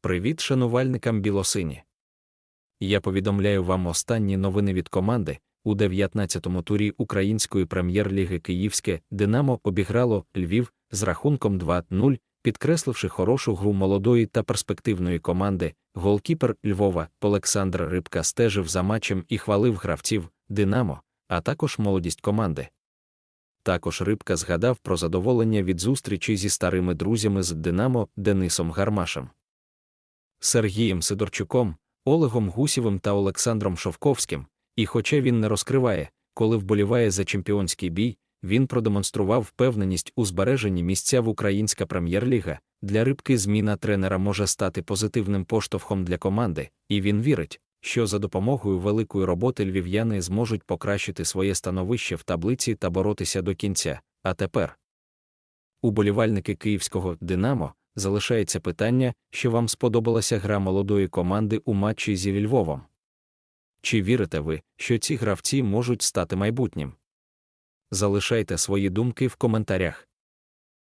Привіт шанувальникам білосині. Я повідомляю вам останні новини від команди. У 19-му турі Української прем'єр-ліги Київське Динамо обіграло Львів з рахунком 2-0, підкресливши хорошу гру молодої та перспективної команди. Голкіпер Львова Олександр Рибка стежив за матчем і хвалив гравців Динамо, а також молодість команди. Також Рибка згадав про задоволення від зустрічі зі старими друзями з Динамо Денисом Гармашем. Сергієм Сидорчуком, Олегом Гусєвим та Олександром Шовковським, і хоча він не розкриває, коли вболіває за чемпіонський бій, він продемонстрував впевненість у збереженні місця в Українська прем'єр-ліга. Для рибки зміна тренера може стати позитивним поштовхом для команди, і він вірить, що за допомогою великої роботи львів'яни зможуть покращити своє становище в таблиці та боротися до кінця. А тепер уболівальники київського Динамо залишається питання, що вам сподобалася гра молодої команди у матчі зі Львовом. Чи вірите ви, що ці гравці можуть стати майбутнім? Залишайте свої думки в коментарях.